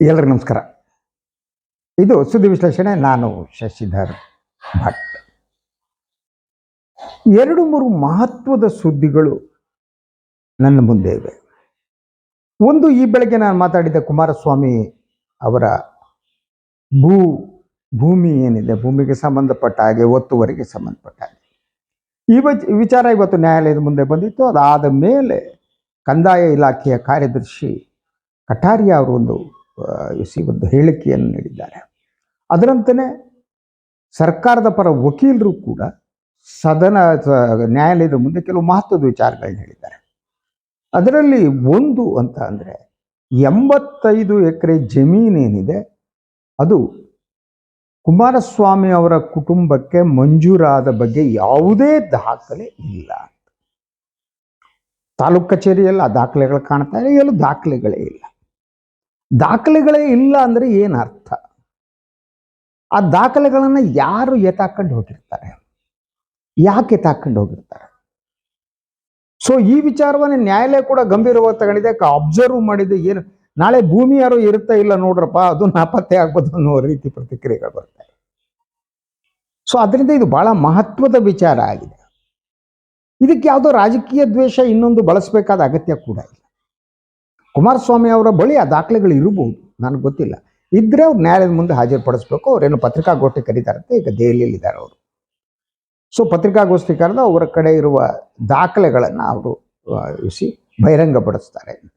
ಎಲ್ಲರಿಗೂ ನಮಸ್ಕಾರ. ಇದು ಸುದ್ದಿ ವಿಶ್ಲೇಷಣೆ, ನಾನು ಶಶಿಧರ್ ಭಟ್. ಎರಡು ಮೂರು ಮಹತ್ವದ ಸುದ್ದಿಗಳು ನನ್ನ ಮುಂದೆ ಇವೆ. ಒಂದು ಈ ಬೆಳಗ್ಗೆ ನಾನು ಮಾತಾಡಿದ ಕುಮಾರಸ್ವಾಮಿ ಅವರ ಭೂ, ಭೂಮಿ ಏನಿದೆ, ಭೂಮಿಗೆ ಸಂಬಂಧಪಟ್ಟ ಹಾಗೆ, ಒತ್ತುವರಿಗೆ ಸಂಬಂಧಪಟ್ಟ ಹಾಗೆ. ಈ ವಚ್- ವಿಚಾರ ಇವತ್ತು ನ್ಯಾಯಾಲಯದ ಮುಂದೆ ಬಂದಿತ್ತು. ಅದಾದ ಮೇಲೆ ಕಂದಾಯ ಇಲಾಖೆಯ ಕಾರ್ಯದರ್ಶಿ ಕಟಾರಿಯಾ ಒಂದು ಸಿ ಒಂದು ಹೇಳಿಕೆಯನ್ನು ನೀಡಿದ್ದಾರೆ. ಅದರಂತೆಯೇ ಸರ್ಕಾರದ ಪರ ವಕೀಲರು ಕೂಡ ಸದನ ನ್ಯಾಯಾಲಯದ ಮುಂದೆ ಕೆಲವು ಮಹತ್ವದ ವಿಚಾರಗಳನ್ನ ಹೇಳಿದ್ದಾರೆ. ಅದರಲ್ಲಿ ಒಂದು ಅಂತ ಅಂದರೆ ಎಂಬತ್ತೈದು ಎಕರೆ ಜಮೀನೇನಿದೆ ಅದು ಕುಮಾರಸ್ವಾಮಿ ಅವರ ಕುಟುಂಬಕ್ಕೆ ಮಂಜೂರಾದ ಬಗ್ಗೆ ಯಾವುದೇ ದಾಖಲೆ ಇಲ್ಲ. ತಾಲೂಕು ಕಚೇರಿಯಲ್ಲಿ ಆ ದಾಖಲೆಗಳು ಕಾಣ್ತಾ ಇಲ್ಲ, ಎಲ್ಲೂ ದಾಖಲೆಗಳೇ ಇಲ್ಲ. ದಾಖಲೆಗಳೇ ಇಲ್ಲ ಅಂದ್ರೆ ಏನು ಅರ್ಥ? ಆ ದಾಖಲೆಗಳನ್ನ ಯಾರು ಎತ್ತಾಕೊಂಡು ಹೋಗಿರ್ತಾರೆ? ಯಾಕೆ ಎತ್ತಾಕೊಂಡು ಹೋಗಿರ್ತಾರೆ? ಸೊ ಈ ವಿಚಾರವನ್ನ ನ್ಯಾಯಾಲಯ ಕೂಡ ಗಂಭೀರವಾಗಿ ತಗೊಂಡಿದೆ. ಅಬ್ಸರ್ವ್ ಮಾಡಿದೆ. ಏನು ನಾಳೆ ಭೂಮಿ ಯಾರು ಇರುತ್ತಾ ಇಲ್ಲ ನೋಡ್ರಪ್ಪ, ಅದು ನಾಪತ್ತೆ ಆಗ್ಬೋದು ಅನ್ನೋ ರೀತಿ ಪ್ರತಿಕ್ರಿಯೆಗಳು ಬರ್ತವೆ ಸೊ ಅದರಿಂದ ಇದು ಬಹಳ ಮಹತ್ವದ ವಿಚಾರ ಆಗಿದೆ. ಇದಕ್ಕೆ ಯಾವುದೋ ರಾಜಕೀಯ ದ್ವೇಷ ಇನ್ನೊಂದು ಬಳಸಬೇಕಾದ ಅಗತ್ಯ ಕೂಡ ಇಲ್ಲ. ಕುಮಾರಸ್ವಾಮಿ ಅವರ ಬಳಿ ಆ ದಾಖಲೆಗಳು ಇರಬಹುದು. ನನಗೆ ಗೊತ್ತಿಲ್ಲ. ಇದ್ರೆ ಅವ್ರು ನ್ಯಾಯಾಲಯದ ಮುಂದೆ ಹಾಜರುಪಡಿಸ್ಬೇಕು. ಅವ್ರೇನು ಪತ್ರಿಕಾಗೋಷ್ಠಿ ಕರೀತಾರಂತೆ. ಈಗ ದೆಹಲಿಯಲ್ಲಿ ಇದ್ದಾರೆ ಅವರು. ಸೊ ಪತ್ರಿಕಾಗೋಷ್ಠಿ ಕರೆದು ಅವರ ಕಡೆ ಇರುವ ದಾಖಲೆಗಳನ್ನು ಅವರು ಇಸಿ ಬಹಿರಂಗಪಡಿಸ್ತಾರೆ ಅಂತ.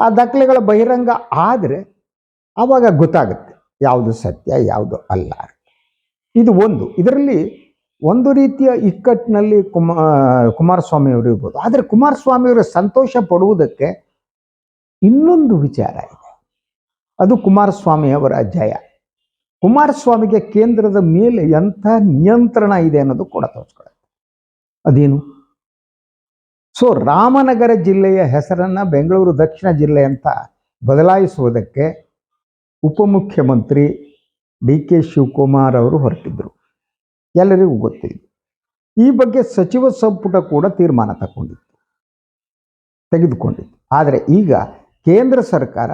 ಆ ದಾಖಲೆಗಳ ಬಹಿರಂಗ ಆದರೆ ಆವಾಗ ಗೊತ್ತಾಗುತ್ತೆ ಯಾವುದು ಸತ್ಯ, ಯಾವುದು ಅಲ್ಲ ಇದು ಒಂದು. ಇದರಲ್ಲಿ ಒಂದು ರೀತಿಯ ಇಕ್ಕಟ್ಟಿನಲ್ಲಿ ಕುಮಾ ಕುಮಾರಸ್ವಾಮಿ ಅವರು ಇರ್ಬೋದು. ಆದರೆ ಕುಮಾರಸ್ವಾಮಿ ಅವರು ಸಂತೋಷ ಪಡುವುದಕ್ಕೆ ಇನ್ನೊಂದು ವಿಚಾರ ಇದೆ. ಅದು ಕುಮಾರಸ್ವಾಮಿ ಅವರ ಜಯ. ಕುಮಾರಸ್ವಾಮಿಗೆ ಕೇಂದ್ರದ ಮೇಲೆ ಎಂಥ ನಿಯಂತ್ರಣ ಇದೆ ಅನ್ನೋದು ಕೂಡ ತೋರಿಸ್ಕೊಳ್ಳುತ್ತೆ ಅದೇನು? ಸೊ, ರಾಮನಗರ ಜಿಲ್ಲೆಯ ಹೆಸರನ್ನ ಬೆಂಗಳೂರು ದಕ್ಷಿಣ ಜಿಲ್ಲೆ ಅಂತ ಬದಲಾಯಿಸುವುದಕ್ಕೆ ಉಪಮುಖ್ಯಮಂತ್ರಿ ಡಿ ಕೆ ಶಿವಕುಮಾರ್ ಅವರು ಹೊರಟಿದ್ರು. ಎಲ್ಲರಿಗೂ ಗೊತ್ತಿದೆ. ಈ ಬಗ್ಗೆ ಸಚಿವ ಸಂಪುಟ ಕೂಡ ತೀರ್ಮಾನ ತಗೊಂಡಿತ್ತು. ತೆಗೆದುಕೊಂಡಿತ್ತು. ಆದರೆ ಈಗ ಕೇಂದ್ರ ಸರ್ಕಾರ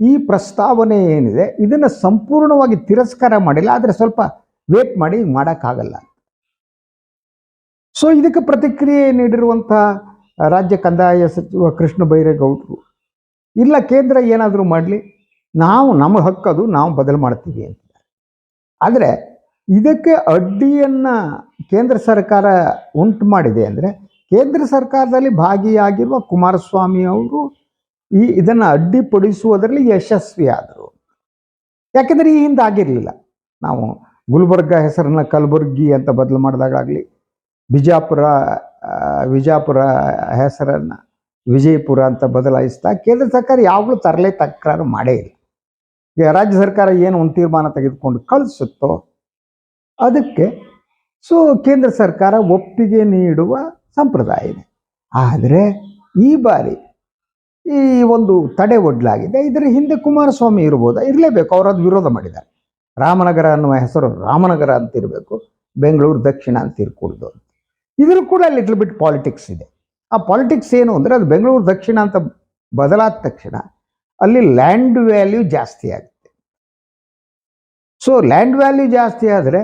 ಈ ಪ್ರಸ್ತಾವನೆ ಏನಿದೆ, ಇದನ್ನು ಸಂಪೂರ್ಣವಾಗಿ ತಿರಸ್ಕಾರ ಮಾಡಿಲ್ಲ, ಆದರೆ ಸ್ವಲ್ಪ ವೇಟ್ ಮಾಡಿ ಮಾಡೋಕ್ಕಾಗಲ್ಲ. ಸೊ ಇದಕ್ಕೆ ಪ್ರತಿಕ್ರಿಯೆ ನೀಡಿರುವಂಥ ರಾಜ್ಯ ಕಂದಾಯ ಸಚಿವ ಕೃಷ್ಣ ಬೈರೇಗೌಡರು, ಇಲ್ಲ ಕೇಂದ್ರ ಏನಾದರೂ ಮಾಡಲಿ, ನಾವು, ನಮ್ಮ ಹಕ್ಕದು ನಾವು ಬದಲು ಮಾಡ್ತೀವಿ ಅಂತ. ಆದರೆ, ಇದಕ್ಕೆ ಅಡ್ಡಿಯನ್ನು ಕೇಂದ್ರ ಸರ್ಕಾರ ಉಂಟು ಮಾಡಿದೆ ಅಂದರೆ, ಕೇಂದ್ರ ಸರ್ಕಾರದಲ್ಲಿ ಭಾಗಿಯಾಗಿರುವ ಕುಮಾರಸ್ವಾಮಿ ಅವರು ಈ ಇದನ್ನು ಅಡ್ಡಿಪಡಿಸುವುದರಲ್ಲಿ ಯಶಸ್ವಿಯಾದರು. ಯಾಕೆಂದರೆ ಈ ಹಿಂದೆ ಆಗಿರಲಿಲ್ಲ. ನಾವು ಗುಲ್ಬರ್ಗ ಹೆಸರನ್ನ ಕಲಬುರ್ಗಿ ಅಂತ ಬದಲು ಮಾಡಿದಾಗಲಿ ಬಿಜಾಪುರ ವಿಜಾಪುರ ಹೆಸರನ್ನು ವಿಜಯಪುರ ಅಂತ ಬದಲಾಯಿಸ್ತಾ ಕೇಂದ್ರ ಸರ್ಕಾರ ಯಾವಾಗಲೂ ತರಲೆ ತಕರಾರು ಮಾಡೇ ಇಲ್ಲ. ಈಗ ರಾಜ್ಯ ಸರ್ಕಾರ ಏನು ಒಂದು ತೀರ್ಮಾನ ತೆಗೆದುಕೊಂಡು ಕಳಿಸುತ್ತೋ ಅದಕ್ಕೆ ಸೊ ಕೇಂದ್ರ ಸರ್ಕಾರ ಒಪ್ಪಿಗೆ ನೀಡುವ ಸಂಪ್ರದಾಯ ಇದೆ. ಆದರೆ ಈ ಬಾರಿ ಈ ಒಂದು ತಡೆ ಒಡ್ಲಾಗಿದೆ. ಇದರ ಹಿಂದೆ ಕುಮಾರಸ್ವಾಮಿ ಇರ್ಬೋದಾ? ಇರಲೇಬೇಕು, ಅವರು ಅದು ವಿರೋಧ ಮಾಡಿದ್ದಾರೆ. ರಾಮನಗರ ಅನ್ನುವ ಹೆಸರು ರಾಮನಗರ ಅಂತ ಇರಬೇಕು, ಬೆಂಗಳೂರು ದಕ್ಷಿಣ ಅಂತ ಇರ್ಕೂಡ್ದು ಅಂತ. ಇದ್ರೂ ಕೂಡ ಲಿಟ್ಲ್ ಬಿಟ್ ಪಾಲಿಟಿಕ್ಸ್ ಇದೆ. ಆ ಪಾಲಿಟಿಕ್ಸ್ ಏನು ಅಂದರೆ ಅದು ಬೆಂಗಳೂರು ದಕ್ಷಿಣ ಅಂತ ಬದಲಾದ ತಕ್ಷಣ ಅಲ್ಲಿ ಲ್ಯಾಂಡ್ ವ್ಯಾಲ್ಯೂ ಜಾಸ್ತಿ ಆಗುತ್ತೆ. ಸೊ ಲ್ಯಾಂಡ್ ವ್ಯಾಲ್ಯೂ ಜಾಸ್ತಿ ಆದರೆ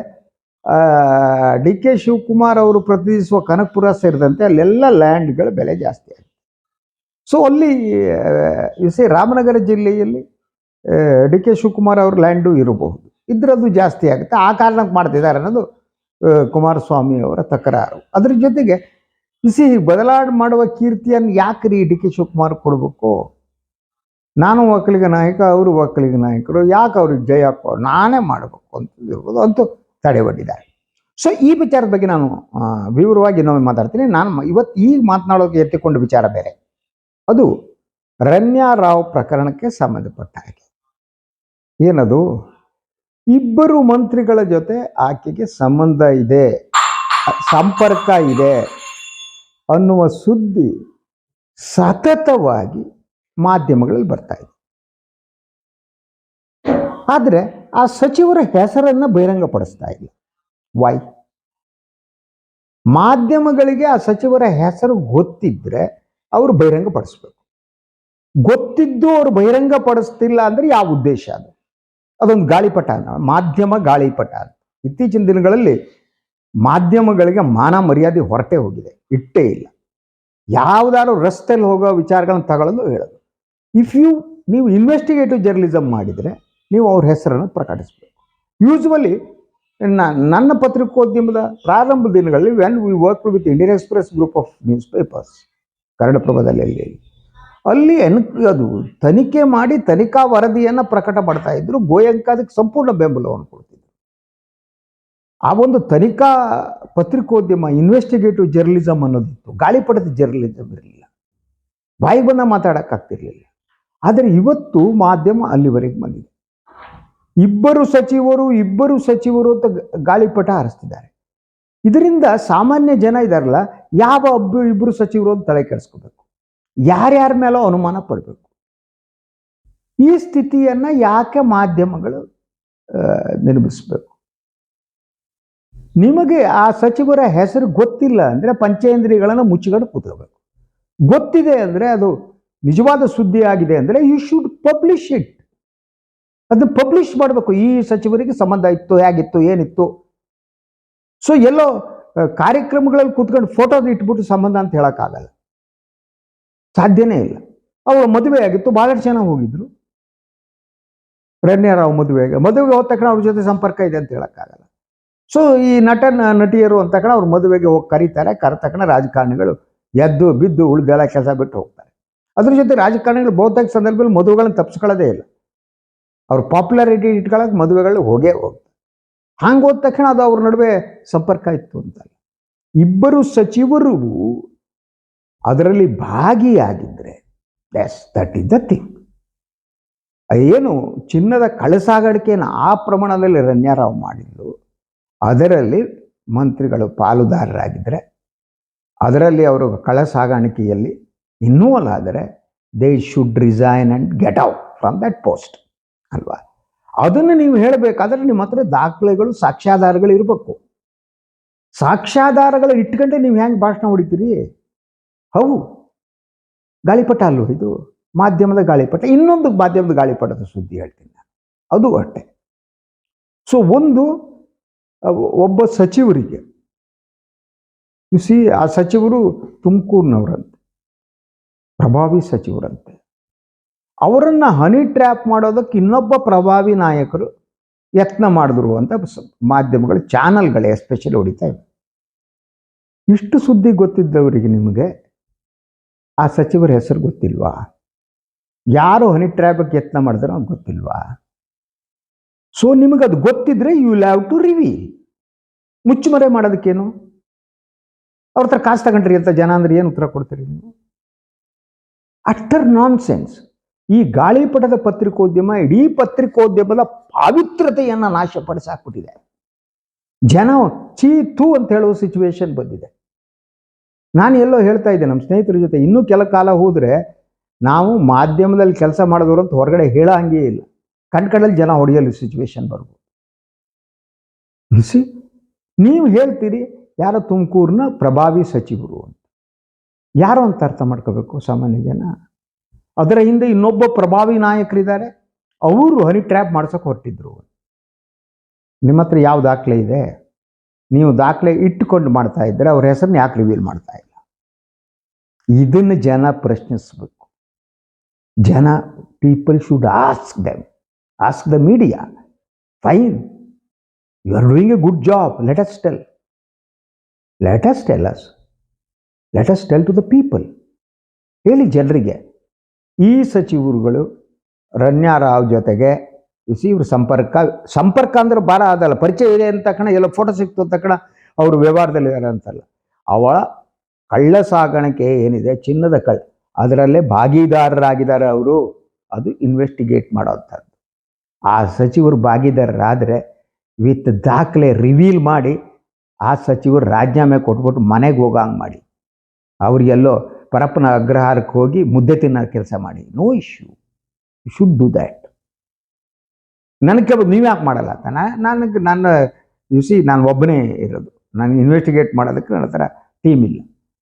ಡಿ ಕೆ ಶಿವಕುಮಾರ್ ಅವರು ಪ್ರತಿನಿಧಿಸುವ ಕನಕಪುರ ಸೇರಿದಂತೆ ಅಲ್ಲೆಲ್ಲ ಲ್ಯಾಂಡ್ಗಳ ಬೆಲೆ ಜಾಸ್ತಿ ಆಗುತ್ತೆ. ಸೊ ಅಲ್ಲಿ ಸಿ ರಾಮನಗರ ಜಿಲ್ಲೆಯಲ್ಲಿ ಡಿ ಕೆ ಶಿವಕುಮಾರ್ ಅವ್ರ ಲ್ಯಾಂಡು ಇರಬಹುದು. ಇದ್ರದ್ದು ಜಾಸ್ತಿ ಆಗುತ್ತೆ. ಆ ಕಾರಣಕ್ಕೆ ಮಾಡ್ತಿದ್ದಾರೆ ಅನ್ನೋದು ಆ, ಕುಮಾರಸ್ವಾಮಿ ಅವರ ತಕರಾರು. ಅದ್ರ ಜೊತೆಗೆ ಸಿ ಬದಲಾವಣೆ ಮಾಡುವ ಕೀರ್ತಿಯನ್ನು ಯಾಕೆ ರೀ ಡಿ ಕೆ ಶಿವಕುಮಾರ್ ಕೊಡಬೇಕು? ನಾನು ಒಕ್ಕಲಿಗ ನಾಯಕ ಅವರು ಒಕ್ಕಲಿಗ ನಾಯಕರು ಯಾಕೆ ಅವ್ರಿಗೆ ಜಯ ಕೊ ನಾನೇ ಮಾಡಬೇಕು ಅಂತ ಇರ್ಬೋದು ಅಂತೂ ತಡೆ ಒಡ್ಡಿದ್ದಾರೆ ಸೊ ಈ ವಿಚಾರದ ಬಗ್ಗೆ ನಾನು ವಿವರವಾಗಿ ಇನ್ನೊಮ್ಮೆ ಮಾತಾಡ್ತೀನಿ. ನಾನು ಇವತ್ತು ಈಗ ಮಾತನಾಡೋಕೆ ಎತ್ತಿಕೊಂಡ ವಿಚಾರ ಬೇರೆ. ಅದು ರಮ್ಯಾ ರಾವ್ ಪ್ರಕರಣಕ್ಕೆ ಸಂಬಂಧಪಟ್ಟ ಹಾಗೆ. ಏನದು? ಇಬ್ಬರು ಮಂತ್ರಿಗಳ ಜೊತೆ ಆಕೆಗೆ ಸಂಬಂಧ ಇದೆ, ಸಂಪರ್ಕ ಇದೆ ಅನ್ನುವ ಸುದ್ದಿ ಸತತವಾಗಿ ಮಾಧ್ಯಮಗಳಲ್ಲಿ ಬರ್ತಾ ಇದೆ. ಆದರೆ ಆ ಸಚಿವರ ಹೆಸರನ್ನು ಬಹಿರಂಗಪಡಿಸ್ತಾ ಇಲ್ಲ. ವೈ ಮಾಧ್ಯಮಗಳಿಗೆ ಆ ಸಚಿವರ ಹೆಸರು ಗೊತ್ತಿದ್ರೆ ಅವರು ಬಹಿರಂಗಪಡಿಸ್ಬೇಕು. ಗೊತ್ತಿದ್ದು ಅವರು ಬಹಿರಂಗ ಪಡಿಸ್ತಿಲ್ಲ ಅಂದ್ರೆ ಯಾವ ಉದ್ದೇಶ ಅದು? ಅದೊಂದು ಗಾಳಿಪಟ ಮಾಧ್ಯಮ ಗಾಳಿಪಟ ಅಂತ ಇತ್ತೀಚಿನ ದಿನಗಳಲ್ಲಿ ಮಾಧ್ಯಮಗಳಿಗೆ ಮಾನ ಮರ್ಯಾದೆ ಹೊರಟೆ ಹೋಗಿದೆ, ಇಟ್ಟೇ ಇಲ್ಲ. ಯಾವ್ದಾದ್ರು ರಸ್ತೆಯಲ್ಲಿ ಹೋಗೋ ವಿಚಾರಗಳನ್ನು ತಗೊಳ್ಳೋದು ಹೇಳೋದು. ಇಫ್ ಯು ನೀವು ಇನ್ವೆಸ್ಟಿಗೇಟಿವ್ ಜರ್ನಲಿಸಮ್ ಮಾಡಿದರೆ ನೀವು ಅವ್ರ ಹೆಸರನ್ನು ಪ್ರಕಟಿಸಬೇಕು. ಯೂಸ್ವಲಿ ನನ್ನ ಪತ್ರಿಕೋದ್ಯಮದ ಪ್ರಾರಂಭ ದಿನಗಳಲ್ಲಿ when we work with Indian Express group of newspapers ಕನ್ನಡಪ್ರಭದಲ್ಲಿ ಅಲ್ಲಿ ಅಲ್ಲಿ ಎನ್ ಅದು ತನಿಖೆ ಮಾಡಿ ತನಿಖಾ ವರದಿಯನ್ನು ಪ್ರಕಟ ಮಾಡ್ತಾ ಇದ್ರು. ಗೋಯಂಕ ಅದಕ್ಕೆ ಸಂಪೂರ್ಣ ಬೆಂಬಲವನ್ನು ಕೊಡ್ತಿದ್ರು. ಆ ಒಂದು ತನಿಖಾ ಪತ್ರಿಕೋದ್ಯಮ ಇನ್ವೆಸ್ಟಿಗೇಟಿವ್ ಜರ್ನಲಿಸಮ್ ಅನ್ನೋದಿತ್ತು. ಗಾಳಿಪಟದ ಜರ್ನಲಿಸಮ್ ಇರಲಿಲ್ಲ. ಬಾಯಿ ಬಂದ ಮಾತಾಡೋಕ್ಕಾಗ್ತಿರ್ಲಿಲ್ಲ. ಆದರೆ ಇವತ್ತು ಮಾಧ್ಯಮ ಅಲ್ಲಿವರೆಗೆ ಬಂದಿದೆ. ಇಬ್ಬರು ಸಚಿವರು ಇಬ್ಬರು ಸಚಿವರು ಅಂತ ಗಾಳಿಪಟ ಹಾರಿಸ್ತಿದ್ದಾರೆ. ಇದರಿಂದ ಸಾಮಾನ್ಯ ಜನ ಇದಾರಲ್ಲ ಯಾವ ಒಬ್ಬ ಇಬ್ಬರು ಸಚಿವರು ಅಂತ ತಲೆ ಕೆಡಿಸ್ಕೋಬೇಕು. ಯಾರ್ಯಾರ ಮೇಲೋ ಅನುಮಾನ ಪಡಬೇಕು. ಈ ಸ್ಥಿತಿಯನ್ನ ಯಾಕೆ ಮಾಧ್ಯಮಗಳು ನಿರ್ಮಿಸಬೇಕು? ನಿಮಗೆ ಆ ಸಚಿವರ ಹೆಸರು ಗೊತ್ತಿಲ್ಲ ಅಂದ್ರೆ ಪಂಚೇಂದ್ರಿಯಗಳನ್ನು ಮುಚ್ಚಿಕೊಂಡು ಕೂತ್ಕೋಬೇಕು. ಗೊತ್ತಿದೆ ಅಂದ್ರೆ ಅದು ನಿಜವಾದ ಸುದ್ದಿ ಆಗಿದೆ ಅಂದ್ರೆ ಯು ಶುಡ್ ಪಬ್ಲಿಷ್ ಇಟ್ ಅದನ್ನ ಪಬ್ಲಿಷ್ ಮಾಡಬೇಕು. ಈ ಸಚಿವರಿಗೆ ಸಂಬಂಧ ಇತ್ತು, ಹೇಗಿತ್ತು, ಏನಿತ್ತು? ಸೊ ಎಲ್ಲೋ ಕಾರ್ಯಕ್ರಮಗಳಲ್ಲಿ ಕೂತ್ಕೊಂಡು ಫೋಟೋ ಇಟ್ಬಿಟ್ಟು ಸಂಬಂಧ ಅಂತ ಹೇಳೋಕ್ಕಾಗಲ್ಲ. ಸಾಧ್ಯನೇ ಇಲ್ಲ. ಅವಳು ಮದುವೆ ಆಗಿತ್ತು ಭಾಳಷ್ಟು ಜನ ಹೋಗಿದ್ರು. ರಣ್ಯರಾವ್ ಮದುವೆಗೆ ಮದುವೆಗೆ ಹೋದ ತಕ್ಷಣ ಅವ್ರ ಜೊತೆ ಸಂಪರ್ಕ ಇದೆ ಅಂತ ಹೇಳೋಕ್ಕಾಗಲ್ಲ. ಸೊ ಈ ನಟನ, ನಟಿಯರು ಅಂತ ತಕ್ಷಣ ಅವ್ರ ಮದುವೆಗೆ ಹೋಗಿ ಕರೀತಾರೆ ಕರೆ ತಕ್ಷಣ ರಾಜಕಾರಣಿಗಳು ಎದ್ದು ಬಿದ್ದು ಉಳಿದೆಲ್ಲ ಕೆಲಸ ಬಿಟ್ಟು ಹೋಗ್ತಾರೆ. ಅದ್ರ ಜೊತೆ ರಾಜಕಾರಣಿಗಳು ಬಹುತೇಕ ಸಂದರ್ಭದಲ್ಲಿ ಮದುವೆಗಳನ್ನ ತಪ್ಪಿಸ್ಕೊಳ್ಳೋದೇ ಇಲ್ಲ. ಅವ್ರ ಪಾಪ್ಯುಲಾರಿಟಿ ಇಟ್ಕೊಳ್ಳೋಕೆ ಮದುವೆಗಳು ಹೋಗೇ ಹೋಗ್ತಾರೆ ಹಂಗೆ ಹೋದ ತಕ್ಷಣ ಅದು ಅವ್ರ ನಡುವೆ ಸಂಪರ್ಕ ಇತ್ತು ಅಂತ ಇಬ್ಬರು ಸಚಿವರು ಅದರಲ್ಲಿ ಭಾಗಿಯಾಗಿದ್ರೆ yes that is the thing ಏನು ಚಿನ್ನದ ಕಳಸಾಗಾಣಿಕೆಯನ್ನು ಆ ಪ್ರಮಾಣದಲ್ಲಿ ರನ್ಯಾರಾವ್ ಮಾಡಿದ್ರು ಅದರಲ್ಲಿ ಮಂತ್ರಿಗಳು ಪಾಲುದಾರರಾಗಿದ್ದರೆ ಅದರಲ್ಲಿ ಅವರು ಕಳ ಸಾಗಾಣಿಕೆಯಲ್ಲಿ ಇನ್ವಾಲ್ವ್ ಆದರೆ they should resign and get out from that post ಅಲ್ವಾ? ಅದನ್ನು ನೀವು ಹೇಳಬೇಕಾದ್ರೆ ನಿಮ್ಮ ಹತ್ರ ದಾಖಲೆಗಳು, ಸಾಕ್ಷ್ಯಾಧಾರಗಳು ಇರಬೇಕು. ಸಾಕ್ಷ್ಯಾಧಾರಗಳು ಇಟ್ಕೊಂಡೆ ನೀವು ಹೆಂಗೆ ಭಾಷಣ ಹೊಡಿತೀರಿ? ಹೌ ಗಾಳಿಪಟ ಅಲ್ಲೋ ಇದು? ಮಾಧ್ಯಮದ ಗಾಳಿಪಟ. ಇನ್ನೊಂದು ಮಾಧ್ಯಮದ ಗಾಳಿಪಟದ ಸುದ್ದಿ ಹೇಳ್ತೀನಿ ನಾನು. ಅದು ಅಷ್ಟೆ ಸೊ ಒಂದು, ಒಬ್ಬ ಸಚಿವರಿಗೆ ಯು ಸಿ ಆ ಸಚಿವರು ತುಮಕೂರಿನವರಂತೆ, ಪ್ರಭಾವಿ ಸಚಿವರಂತೆ. ಅವರನ್ನ ಹನಿ ಟ್ರ್ಯಾಪ್ ಮಾಡೋದಕ್ಕೆ ಇನ್ನೊಬ್ಬ ಪ್ರಭಾವಿ ನಾಯಕರು ಯತ್ನ ಮಾಡಿದ್ರು ಅಂತ ಮಾಧ್ಯಮಗಳು ಚಾನಲ್ಗಳೇ ಎಸ್ಪೆಷಲಿ ಹೊಡಿತಾ ಇವೆ. ಇಷ್ಟು ಸುದ್ದಿ ಗೊತ್ತಿದ್ದವರಿಗೆ ನಿಮಗೆ ಆ ಸಚಿವರ ಹೆಸರು ಗೊತ್ತಿಲ್ವಾ? ಯಾರು ಹನಿ ಟ್ರ್ಯಾಪಕ್ಕೆ ಯತ್ನ ಮಾಡಿದ್ರು ಅವ್ರು ಗೊತ್ತಿಲ್ವಾ? ಸೊ ನಿಮಗೆ ಅದು ಗೊತ್ತಿದ್ರೆ you will have to reveal ಮುಚ್ಚುಮರೆ ಮಾಡೋದಕ್ಕೇನು? ಅವ್ರ ಹತ್ರ ಕಾಸು ತಗೊಂಡ್ರಿ ಅಂತ ಜನ ಅಂದ್ರೆ ಏನು ಉತ್ತರ ಕೊಡ್ತೀರಿ ನೀವು? ಅಟ್ಟರ್ ನಾನ್ ಸೆನ್ಸ್ ಈ ಗಾಳಿಪಟದ ಪತ್ರಿಕೋದ್ಯಮ, ಇಡೀ ಪತ್ರಿಕೋದ್ಯಮದ ಪಾವಿತ್ರತೆಯನ್ನು ನಾಶಪಡಿಸಾಕ್ಬಿಟ್ಟಿದೆ. ಜನ ಚೀ ತೂ ಅಂತ ಹೇಳುವ ಸಿಚುವೇಶನ್ ಬಂದಿದೆ. ನಾನು ಎಲ್ಲೋ ಹೇಳ್ತಾ ಇದ್ದೆ, ನಮ್ಮ ಸ್ನೇಹಿತರ ಜೊತೆ ಇನ್ನೂ ಕೆಲ ಕಾಲ ಹೋದ್ರೆ ನಾವು ಮಾಧ್ಯಮದಲ್ಲಿ ಕೆಲಸ ಮಾಡಿದವರು ಅಂತ ಹೊರಗಡೆ ಹೇಳೋ ಹಂಗೇ ಇಲ್ಲ. ಕಣ್ಕಡಲ್ಲಿ ಜನ ಹೊಡೆಯಲು ಸಿಚುವೇಶನ್ ಬರ್ಬೋದು ಸಿ ನೀವು ಹೇಳ್ತೀರಿ, ಯಾರೋ ತುಮಕೂರಿನ ಪ್ರಭಾವಿ ಸಚಿವರು ಅಂತ. ಯಾರು ಅಂತ ಅರ್ಥ ಮಾಡ್ಕೋಬೇಕು ಸಾಮಾನ್ಯ ಜನ? ಅದರ ಹಿಂದೆ ಇನ್ನೊಬ್ಬ ಪ್ರಭಾವಿ ನಾಯಕರಿದ್ದಾರೆ. ಅವರು ಹನಿ ಟ್ರ್ಯಾಪ್ ಮಾಡ್ಸೋಕೆ ಹೊರಟಿದ್ರು. ನಿಮ್ಮ ಹತ್ರ ಯಾವ ದಾಖಲೆ ಇದೆ? ನೀವು ದಾಖಲೆ ಇಟ್ಟುಕೊಂಡು ಮಾಡ್ತಾ ಇದ್ದರೆ ಅವ್ರ ಹೆಸರನ್ನ ಯಾಕೆ ರಿವೀಲ್ ಮಾಡ್ತಾ ಇಲ್ಲ? ಇದನ್ನು ಜನ ಪ್ರಶ್ನಿಸಬೇಕು. ಜನ people should ask them ask the media fine you are doing a good job let us tell let us tell us let us tell to the people ಹೇಳಿ ಜನರಿಗೆ. ಈ ಸಚಿವರುಗಳು ರಣ್ಯಾರಾವ್ ಜೊತೆಗೆ ಇವ್ರ ಸಂಪರ್ಕ ಸಂಪರ್ಕ ಅಂದ್ರೆ ಭಾರ ಅದಲ್ಲ, ಪರಿಚಯ ಇದೆ ಅಂತ ತಕ್ಷಣ ಎಲ್ಲ ಫೋಟೋ ಸಿಕ್ತು ಅಂತ ತಕ್ಷಣ ಅವರು ವ್ಯವಹಾರದಲ್ಲಿದ್ದಾರೆ ಅಂತಲ್ಲ. ಅವಳ ಕಳ್ಳ ಸಾಗಾಣಿಕೆ ಏನಿದೆ? ಚಿನ್ನದ ಕಳ್ಳ ಅದರಲ್ಲೇ ಭಾಗಿದಾರರಾಗಿದ್ದಾರೆ ಅವರು. ಅದು ಇನ್ವೆಸ್ಟಿಗೇಟ್ ಮಾಡೋವಂಥದ್ದು ಆ ಸಚಿವರು ಭಾಗಿದಾರರಾದರೆ ವಿತ್ ದಾಖಲೆ ರಿವೀಲ್ ಮಾಡಿ ಆ ಸಚಿವರು ರಾಜೀನಾಮೆ ಕೊಟ್ಬಿಟ್ಟು ಮನೆಗೆ ಹೋಗಂಗೆ ಮಾಡಿ. ಅವ್ರಿಗೆಲ್ಲೋ ಪರಪ್ಪನ ಅಗ್ರಹಾರಕ್ಕೆ ಹೋಗಿ ಮುದ್ದೆ ತಿನ್ನೋ ಕೆಲಸ ಮಾಡಿ. No issue you should do that ನನಗೆ ನೀವು ಯಾಕೆ ಮಾಡಲ್ಲ ಅಂತ? ನನಗೆ ನನ್ನ ಯು ಸಿ ನಾನು ಒಬ್ಬನೇ ಇರೋದು. ನಾನು ಇನ್ವೆಸ್ಟಿಗೇಟ್ ಮಾಡೋದಕ್ಕೆ ನನ್ನ ಹತ್ರ ಟೀಮ್ ಇಲ್ಲ.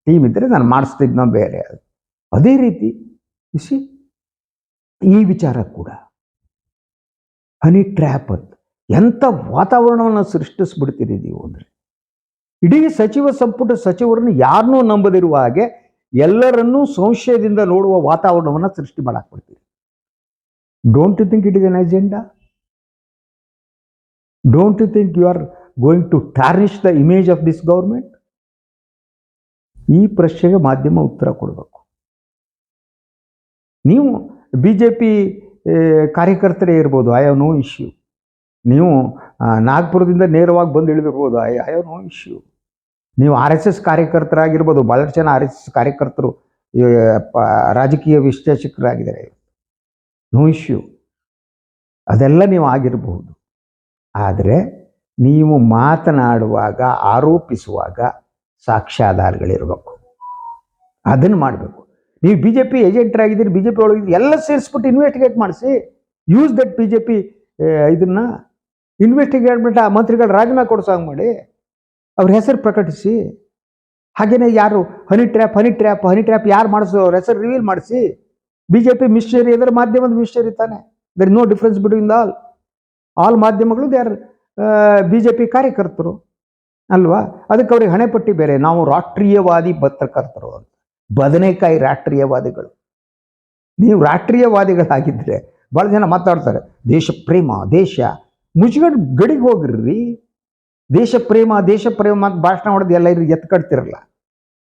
ಟೀಮ್ ಇದ್ದರೆ ನಾನು ಮಾಡಿಸ್ತಿದ್ನೋ ಬೇರೆ ಅದು. ಅದೇ ರೀತಿ ಯು ಸಿ ಈ ವಿಚಾರ ಕೂಡ. ಹನಿ ಟ್ರ್ಯಾಪ್ ಅಂತ ಎಂಥ ವಾತಾವರಣವನ್ನು ಸೃಷ್ಟಿಸ್ಬಿಡ್ತೀರಿ ನೀವು ಅಂದರೆ? ಇಡೀ ಸಚಿವ ಸಂಪುಟ ಸಚಿವರನ್ನು ಯಾರನ್ನೂ ನಂಬದಿರುವ ಹಾಗೆ ಎಲ್ಲರನ್ನೂ ಸಂಶಯದಿಂದ ನೋಡುವ ವಾತಾವರಣವನ್ನು ಸೃಷ್ಟಿ ಮಾಡಾಕ್ಬಿಡ್ತೀರಿ. Don't you think it is an agenda don't you think you are going to tarnish the image of this government ಈ ಪ್ರಶ್ನೆಗೆ ಮಾಧ್ಯಮ ಉತ್ತರ ಕೊಡಬೇಕು. ನೀವು ಬಿ ಜೆ ಪಿ ಕಾರ್ಯಕರ್ತರೇ ಇರ್ಬೋದು ಐ ಹ್ಯಾವ್ ನೋ ಇಶ್ಯೂ ನೀವು ನಾಗ್ಪುರದಿಂದ ನೇರವಾಗಿ ಬಂದು ಇಳಿದಿರ್ಬೋದು ಐ ಹ್ಯಾವ್ ನೋ ಇಶ್ಯೂ ನೀವು ಆರ್ ಎಸ್ ಎಸ್ ಕಾರ್ಯಕರ್ತರಾಗಿರ್ಬೋದು ಭಾಳಷ್ಟು ಜನ ಆರ್ ಎಸ್ ಎಸ್ ಕಾರ್ಯಕರ್ತರು ರಾಜಕೀಯ ವಿಶ್ಲೇಷಕರಾಗಿದ್ದಾರೆ. ನೋ ಇಶ್ಯೂ ಅದೆಲ್ಲ ನೀವು ಆಗಿರಬಹುದು. ಆದರೆ ನೀವು ಮಾತನಾಡುವಾಗ, ಆರೋಪಿಸುವಾಗ ಸಾಕ್ಷ್ಯಾಧಾರಗಳಿರಬೇಕು. ಅದನ್ನು ಮಾಡಬೇಕು. ನೀವು ಬಿ ಜೆ ಪಿ ಏಜೆಂಟ್ರಾಗಿದ್ದೀರಿ ಬಿ ಜೆ ಪಿ ಒಳಗಿದ್ದು ಎಲ್ಲ ಸೇರಿಸ್ಬಿಟ್ಟು ಇನ್ವೆಸ್ಟಿಗೇಟ್ ಮಾಡಿಸಿ. Use that B J P ಇದನ್ನು ಇನ್ವೆಸ್ಟಿಗೇಟ್ ಬಿಟ್ಟು ಆ ಮಂತ್ರಿಗಳು ರಾಜೀನಾಮೆ ಕೊಡಿಸೋಂಗೆ ಮಾಡಿ. ಅವ್ರ ಹೆಸರು ಪ್ರಕಟಿಸಿ ಹಾಗೆಯೇ ಯಾರು honey trap honey trap honey trap ಯಾರು ಮಾಡಿಸೋ ಅವ್ರ ಹೆಸರು ರಿವೀಲ್ ಮಾಡಿಸಿ ಬಿ ಜೆ ಪಿ ಮಿಷನರಿ ಅದರ ಮಾಧ್ಯಮದ ಮಿಷನರಿ ತಾನೆ. There no difference between the all all ಮಾಧ್ಯಮಗಳು they are B J P ಕಾರ್ಯಕರ್ತರು, ಅಲ್ವಾ? ಅದಕ್ಕೆ ಅವ್ರಿಗೆ ಹಣೆಪಟ್ಟಿ ಬೇರೆ. ನಾವು ರಾಷ್ಟ್ರೀಯವಾದಿ ಪತ್ರಕರ್ತರು ಅಂತ. ಬದನೆಕಾಯಿ ರಾಷ್ಟ್ರೀಯವಾದಿಗಳು. ನೀವು ರಾಷ್ಟ್ರೀಯವಾದಿಗಳಾಗಿದ್ದರೆ ಭಾಳ ಜನ ಮಾತಾಡ್ತಾರೆ, ದೇಶ ಪ್ರೇಮ, ದೇಶ. ಮುಚ್ಕೊಂಡು ಗಡಿಗೆ ಹೋಗ್ರಿ. ದೇಶ ಪ್ರೇಮ ದೇಶ ಪ್ರೇಮ ಅಂತ ಭಾಷಣ ಮಾಡೋದು ಎಲ್ಲ ಇವ್ರಿಗೆ ಎತ್ತು ಕಟ್ತಿರಲ್ಲ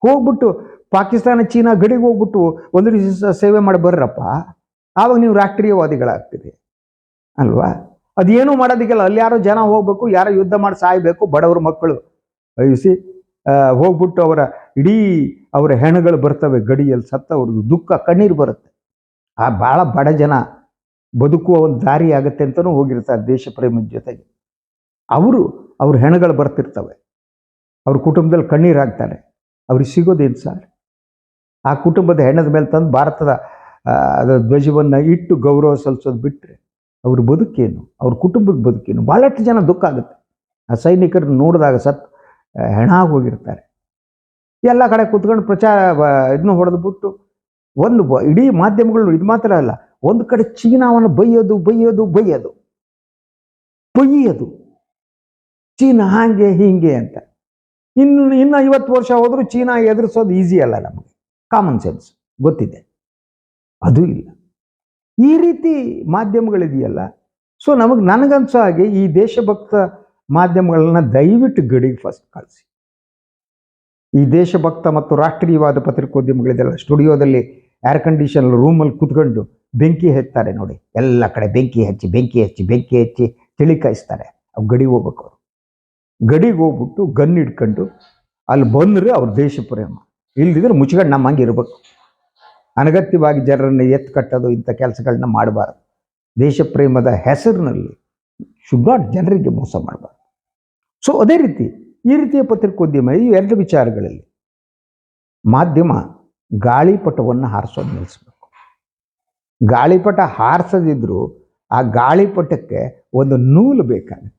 ಹೋಗ್ಬಿಟ್ಟು ಪಾಕಿಸ್ತಾನ, ಚೀನಾ ಗಡಿಗೆ ಹೋಗ್ಬಿಟ್ಟು ಒಂದು ದಿವಸ ಸೇವೆ ಮಾಡಿ ಬರ್ರಪ್ಪ. ಆವಾಗ ನೀವು ರಾಷ್ಟ್ರೀಯವಾದಿಗಳಾಗ್ತೀರಿ. ಅಲ್ವಾ? ಅದೇನು ಮಾಡೋದಕ್ಕೆಲ್ಲ. ಅಲ್ಲಿ ಯಾರೋ ಜನ ಹೋಗ್ಬೇಕು, ಯಾರೋ ಯುದ್ಧ ಮಾಡಿ ಸಾಯ್ಬೇಕು, ಬಡವ್ರ ಮಕ್ಕಳು. ಅಯಿಸಿ ಹೋಗ್ಬಿಟ್ಟು ಅವರ ಇಡೀ ಅವರ ಹೆಣಗಳು ಬರ್ತವೆ ಗಡಿಯಲ್ಲಿ ಸತ್ತವ್ರದ್ದು ದುಃಖ, ಕಣ್ಣೀರು ಬರುತ್ತೆ. ಆ, ಭಾಳ ಬಡ ಜನ ಬದುಕುವ ಒಂದು ದಾರಿ ಆಗುತ್ತೆ ಅಂತಲೂ ಹೋಗಿರ್ತಾರೆ ದೇಶ ಪ್ರೇಮದ ಜೊತೆಗೆ. ಅವರು ಅವ್ರ ಹೆಣಗಳು ಬರ್ತಿರ್ತವೆ. ಅವ್ರ ಕುಟುಂಬದಲ್ಲಿ ಕಣ್ಣೀರು ಹಾಕ್ತಾರೆ. ಅವ್ರಿಗೆ ಸಿಗೋದೇನು ಸರ್? ಆ ಕುಟುಂಬದ ಹೆಣದ ಮೇಲೆ ತಂದು ಭಾರತದ ಅದರ ಧ್ವಜವನ್ನು ಇಟ್ಟು ಗೌರವ ಸಲ್ಲಿಸೋದು ಬಿಟ್ಟರೆ ಅವ್ರ ಬದುಕೇನು? ಅವ್ರ ಕುಟುಂಬದ ಬದುಕೇನು? ಭಾಳಷ್ಟು ಜನ ದುಃಖ ಆಗುತ್ತೆ. ಆ ಸೈನಿಕರು ನೋಡಿದಾಗ ಸತ್ ಹೆಣ ಹೋಗಿರ್ತಾರೆ. ಎಲ್ಲ ಕಡೆ ಕುತ್ಕೊಂಡು ಪ್ರಚಾರ ಇದನ್ನು ಹೊಡೆದು ಬಿಟ್ಟು ಒಂದು ಇಡೀ ಮಾಧ್ಯಮಗಳು ಇದು ಮಾತ್ರ ಅಲ್ಲ, ಒಂದು ಕಡೆ ಚೀನಾವನ್ನು ಬೈಯೋದು ಬೈಯೋದು ಬೈಯೋದು ಬೈಯೋದು ಚೀನಾ ಹಾಗೆ ಹೀಗೆ ಅಂತ. ಇನ್ನು ಇನ್ನು ಐವತ್ತು ವರ್ಷ ಹೋದರೂ ಚೀನಾ ಎದುರಿಸೋದು ಈಸಿ ಅಲ್ಲ ನಮಗೆ. ಕಾಮನ್ ಸೆನ್ಸ್ ಗೊತ್ತಿದೆ. ಅದು ಇಲ್ಲ. ಈ ರೀತಿ ಮಾಧ್ಯಮಗಳಿದೆಯಲ್ಲ. ಸೊ ನಮಗೆ, ನನಗನ್ಸೋ ಹಾಗೆ ಈ ದೇಶಭಕ್ತ ಮಾಧ್ಯಮಗಳನ್ನ ದಯವಿಟ್ಟು ಗಡಿಗೆ ಫಸ್ಟ್ ಕಳಿಸಿ. ಈ ದೇಶಭಕ್ತ ಮತ್ತು ರಾಷ್ಟ್ರೀಯವಾದ ಪತ್ರಿಕೋದ್ಯಮಗಳಿದೆಲ್ಲ ಸ್ಟುಡಿಯೋದಲ್ಲಿ ಏರ್ ಕಂಡೀಷನ್ ರೂಮಲ್ಲಿ ಕೂತ್ಕೊಂಡು ಬೆಂಕಿ ಹಚ್ತಾರೆ ನೋಡಿ. ಎಲ್ಲ ಕಡೆ ಬೆಂಕಿ ಹಚ್ಚಿ ಬೆಂಕಿ ಹಚ್ಚಿ ಬೆಂಕಿ ಹಚ್ಚಿ ತಿಳಿ ಕಾಯಿಸ್ತಾರೆ. ಅವು ಗಡಿ ಹೋಗ್ಬೇಕು ಅವರು. ಗಡಿಗೆ ಹೋಗ್ಬಿಟ್ಟು ಗನ್ ಹಿಡ್ಕೊಂಡು ಅಲ್ಲಿ ಬಂದರೆ ಅವ್ರ ದೇಶ ಪ್ರೇಮ. ಇಲ್ದಿದ್ರೆ ಮುಚ್ಕೊಂಡು ನಮ್ಮ ಹಂಗೆ ಇರಬೇಕು. ಅನಗತ್ಯವಾಗಿ ಜನರನ್ನು ಎತ್ತು ಕಟ್ಟೋದು ಇಂಥ ಕೆಲಸಗಳನ್ನ ಮಾಡಬಾರ್ದು. ದೇಶ ಪ್ರೇಮದ ಹೆಸರಿನಲ್ಲಿ ಶುಡ್ ಜನರಿಗೆ ಮೋಸ ಮಾಡಬಾರ್ದು. ಸೊ ಅದೇ ರೀತಿ ಈ ರೀತಿಯ ಪತ್ರಿಕೋದ್ಯಮ, ಈ ಎರಡು ವಿಚಾರಗಳಲ್ಲಿ ಮಾಧ್ಯಮ ಗಾಳಿಪಟವನ್ನು ಹಾರಿಸೋದು ನಿಲ್ಲಿಸ್ಬೇಕು ಗಾಳಿಪಟ ಹಾರಿಸದಿದ್ದರೂ ಆ ಗಾಳಿಪಟಕ್ಕೆ ಒಂದು ನೂಲು ಬೇಕಾಗುತ್ತೆ.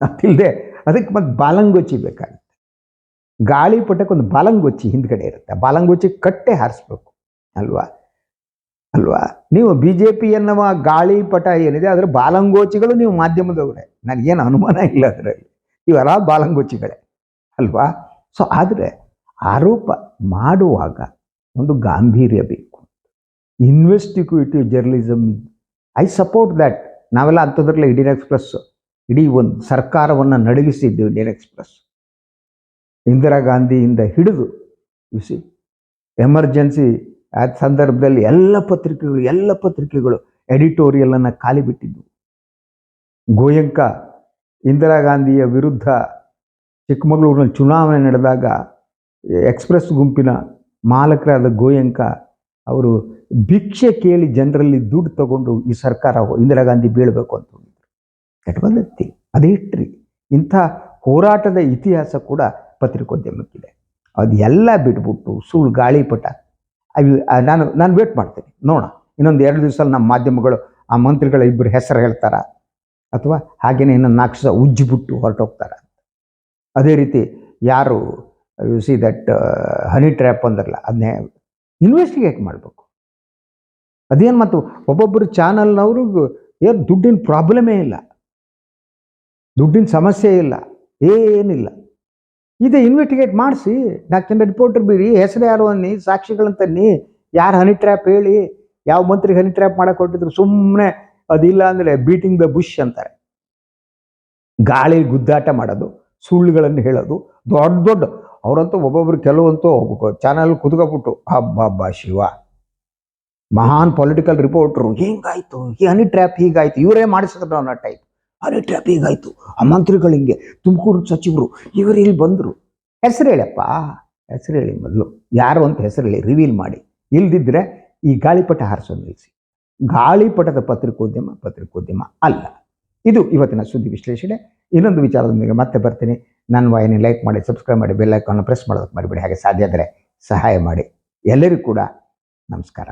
ಅದಿಲ್ಲದೆ ಅದಕ್ಕೆ ಮತ್ತು ಬಾಲಂಗೋಚಿ ಬೇಕಾಗುತ್ತೆ. ಗಾಳಿಪಟಕ್ಕೆ ಒಂದು ಬಾಲಂಗೊಚ್ಚಿ ಹಿಂದ್ಗಡೆ ಇರುತ್ತೆ. ಬಾಲಂಗೋಚಿ ಕಟ್ಟೆ ಹಾರಿಸ್ಬೇಕು. ಅಲ್ವಾ? ಅಲ್ವಾ? ನೀವು ಬಿ ಜೆ ಪಿ ಎನ್ನುವ ಗಾಳಿಪಟ ಏನಿದೆ, ಅದರ ಬಾಲಂಗೋಚಿಗಳು ನೀವು ಮಾಧ್ಯಮದವರೇ. ನನಗೇನು ಅನುಮಾನ ಇಲ್ಲ ಅದರಲ್ಲಿ. ಇವೆಲ್ಲ ಬಾಲಂಗೋಚಿಗಳೇ ಅಲ್ವಾ? ಸೊ ಆದರೆ ಆರೋಪ ಮಾಡುವಾಗ ಒಂದು ಗಾಂಭೀರ್ಯ ಬೇಕು. Investigative journalism I support that ನಾವೆಲ್ಲ ಅಂಥದ್ರಲ್ಲ ಇಂಡಿಯನ್ ಎಕ್ಸ್ಪ್ರೆಸ್ ಇಡೀ ಒಂದು ಸರ್ಕಾರವನ್ನು ನಡುಗಿಸಿದ್ದು ಇಂಡಿಯನ್ ಎಕ್ಸ್ಪ್ರೆಸ್. ಇಂದಿರಾ ಗಾಂಧಿಯಿಂದ ಹಿಡಿದು ಸಿ ಎಮರ್ಜೆನ್ಸಿ ಆ ಸಂದರ್ಭದಲ್ಲಿ ಎಲ್ಲ ಪತ್ರಿಕೆಗಳು ಎಲ್ಲ ಪತ್ರಿಕೆಗಳು ಎಡಿಟೋರಿಯಲನ್ನು ಖಾಲಿ ಬಿಟ್ಟಿದ್ದವು ಗೋಯಂಕ ಇಂದಿರಾ ಗಾಂಧಿಯ ವಿರುದ್ಧ ಚಿಕ್ಕಮಗಳೂರಿನಲ್ಲಿ ಚುನಾವಣೆ ನಡೆದಾಗ ಎಕ್ಸ್ಪ್ರೆಸ್ ಗುಂಪಿನ ಮಾಲಕರಾದ ಗೋಯಂಕ ಅವರು ಭಿಕ್ಷೆ ಕೇಳಿ ಜನರಲ್ಲಿ ದುಡ್ಡು ತಗೊಂಡು ಈ ಸರ್ಕಾರ ಇಂದಿರಾ ಗಾಂಧಿ ಬೀಳಬೇಕು ಅಂತ. ಹೋಗಿದ್ರು ದಟ್ ವಾಸ್ ಅದೇ ಹಿಟ್ರಿ ಇಂಥ ಹೋರಾಟದ ಇತಿಹಾಸ ಕೂಡ ಪತ್ರಿಕೋದ್ಯಮಕ್ಕಿದೆ. ಅದು ಎಲ್ಲ ಬಿಟ್ಬಿಟ್ಟು ಸುಳ್ಳು ಗಾಳಿಪಟ. ಪಟ ಆ, ನಾನು ನಾನು ವೇಟ್ ಮಾಡ್ತೀನಿ. ನೋಡೋಣ. ಇನ್ನೊಂದು ಎರಡು ದಿವಸ ನಮ್ಮ ಮಾಧ್ಯಮಗಳು ಆ ಮಂತ್ರಿಗಳ ಇಬ್ಬರು ಹೆಸರು ಹೇಳ್ತಾರ? ಅಥವಾ ಹಾಗೇನೆ ಇನ್ನೊಂದು ನಾಲ್ಕು ದಿವಸ ಉಜ್ಜಿಬಿಟ್ಟು ಹೊರಟೋಗ್ತಾರ ಅದೇ ರೀತಿ ಯಾರು you see that honey trap ಅಂದ್ರಲ್ಲ ಅದನ್ನೇ ಇನ್ವೆಸ್ಟಿಗೇಟ್ ಮಾಡಬೇಕು. ಅದೇನು ಮತ್ತು ಒಬ್ಬೊಬ್ಬರು ಚಾನಲ್ನವ್ರಿಗೂ ಏನು ದುಡ್ಡಿನ ಪ್ರಾಬ್ಲಮೇ ಇಲ್ಲ. ದುಡ್ಡಿನ ಸಮಸ್ಯೆ ಇಲ್ಲ, ಏನಿಲ್ಲ. ಇದೆ ಇನ್ವೆಸ್ಟಿಗೇಟ್ ಮಾಡಿಸಿ ಜನ ರಿಪೋರ್ಟರ್ ಬೀರಿ, ಹೆಸರು ಯಾರು ಅನ್ನಿ ಸಾಕ್ಷಿಗಳನ್ನ ತನ್ನಿ ಯಾರು ಹನಿ ಟ್ರ್ಯಾಪ್ ಹೇಳಿ, ಯಾವ ಮಂತ್ರಿಗೆ ಹನಿ ಟ್ರ್ಯಾಪ್ ಮಾಡಕ್ಕೆ ಕೊಟ್ಟಿದ್ರು ಸುಮ್ಮನೆ ಅದಿಲ್ಲ ಅಂದರೆ ಬೀಟಿಂಗ್ ದ ಬುಷ್ ಅಂತಾರೆ. ಗಾಳಿ ಗುದ್ದಾಟ ಮಾಡೋದು, ಸುಳ್ಳುಗಳನ್ನು ಹೇಳೋದು, ದೊಡ್ಡ ದೊಡ್ಡ, ಅವರಂತೂ ಒಬ್ಬೊಬ್ರು ಕೆಲವಂತೂ ಚಾನಲ್ ಕುತ್ಕೊಬಿಟ್ಟು ಹಬ್ಬ ಶಿವ, ಮಹಾನ್ ಪೊಲಿಟಿಕಲ್ ರಿಪೋರ್ಟ್ರು ಹಿಂಗಾಯ್ತು, ಈ ಹನಿ ಟ್ರ್ಯಾಪ್ ಹೀಗಾಯ್ತು, ಇವರೇ ಮಾಡಿಸಿದ್ರು ಅನ್ನೋ ಟೈಪ್ ಹನಿ ಟ್ರ್ಯಾಪ್ ಆಯಿತು. ಆ ಮಂತ್ರಿಗಳು ಹಿಂಗೆ ತುಮಕೂರು ಸಚಿವರು, ಇವರು ಇಲ್ಲಿ ಬಂದರು. ಹೆಸರು ಹೇಳಪ್ಪ ಹೆಸರು ಹೇಳಿ ಮೊದಲು. ಯಾರು ಅಂತ ಹೆಸರು ಹೇಳಿ ರಿವೀಲ್ ಮಾಡಿ. ಇಲ್ದಿದ್ರೆ ಈ ಗಾಳಿಪಟ ಹಾರಿಸೋ ನಿಲ್ಲಿಸಿ ಗಾಳಿಪಟದ ಪತ್ರಿಕೋದ್ಯಮ ಪತ್ರಿಕೋದ್ಯಮ ಅಲ್ಲ. ಇದು ಇವತ್ತಿನ ಸುದ್ದಿ ವಿಶ್ಲೇಷಣೆ. ಇನ್ನೊಂದು ವಿಚಾರದೊಂದಿಗೆ ಮತ್ತೆ ಬರ್ತೀನಿ. ನನ್ನ ವಾಹಿನಿ ಲೈಕ್ ಮಾಡಿ ಸಬ್ಸ್ಕ್ರೈಬ್ ಮಾಡಿ ಬೆಲ್ ಐಕಾನ್ ಪ್ರೆಸ್ ಮಾಡೋದಕ್ಕೆ ಮರಿಬೇಡಿ. ಹಾಗೆ ಸಾಧ್ಯ ಆದರೆ ಸಹಾಯ ಮಾಡಿ. ಎಲ್ಲರಿಗೂ ಕೂಡ ನಮಸ್ಕಾರ.